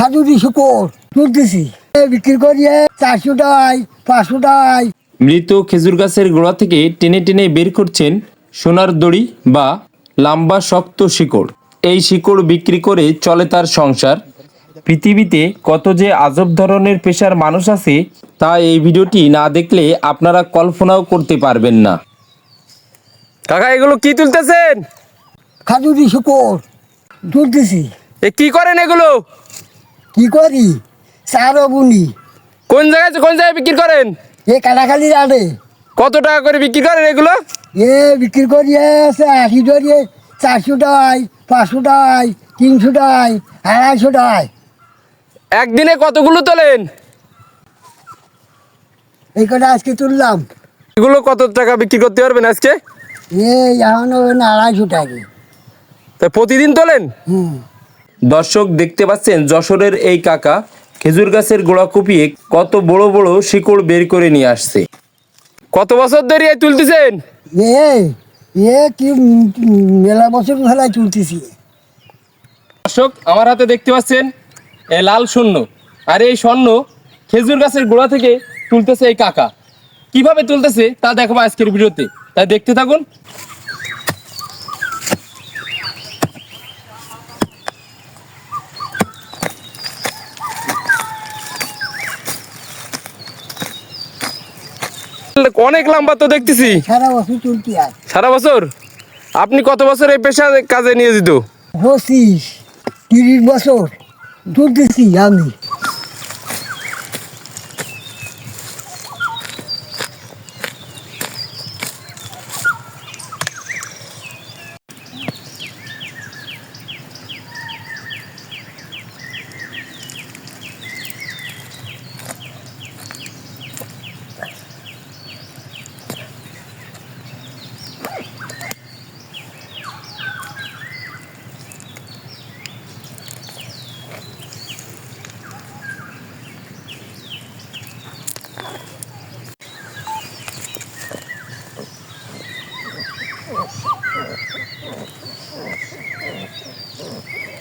খাজুরি শুকর বিক্রি করিয়ে চারশো টাই পাঁচশো টাই। মৃত খেজুর গাছের গোড়া থেকে টেনে টেনে বের করছেন সোনার দড়ি বা লম্বা শক্ত শিকড়। এই শিকড় বিক্রি করে চলে তার সংসার। পৃথিবীতে কত যে আজব ধরনের পেশার মানুষ আছে তা এই ভিডিওটি না দেখলে আপনারা কল্পনাও করতে পারবেন না। কাকা এগুলো কি তুলতেছেন? খাজুরি শুকর তুলতেছি এ কি করেন এগুলো? কি করি? চারও বুনি কোন জায়গায় কোন জায়গায় বিক্রি করেন? এ কাটাখালি রাড়ে কত টাকা করে বিক্রি করেন এগুলো? এ বিক্রি করি আছে আশি ধরিয়ে চারশো টাই পাঁচশো টাই তিনশো টাই আড়াইশো টাই। একদিনে কতগুলো তোলেন? এই কটা আজকে তুললাম। এগুলো কত টাকা বিক্রি করতে পারবেন আজকে? এই এখন হবে না আড়াইশো টাকা। তা প্রতিদিন তোলেন? হুম। দর্শক দেখতে পাচ্ছেন যশোরের এই কাকা খেজুর গাছের গোড়া কুপিয়ে কত বড় বড় শিকড় বের করে নিয়ে আসছে। কত বছর ধরে এই তুলতেছেন? এ এ কি মেলা বছর ফেলায় তুলতেছি। দর্শক আমার হাতে দেখতে পাচ্ছেন এই লাল শূন্য আর এই স্বর্ণ খেজুর গাছের গোড়া থেকে তুলতেছে এই কাকা। কীভাবে তুলতেছে তা দেখাবো আজকের ভিডিওতে। তাই দেখতে থাকুন। অনেক লম্বা তো দেখতেছি। সারা বছর চলতে সারা বছর? আপনি কত বছর এই পেশা কাজে নিয়োজিত? পঁচিশ তিরিশ বছর চলতেছি আমি।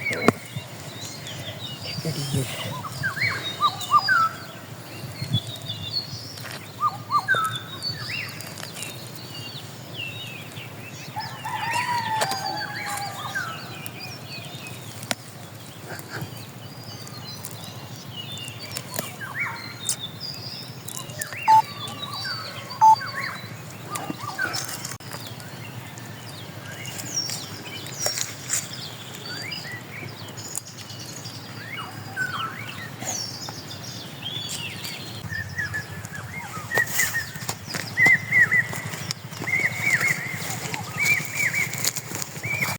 光です。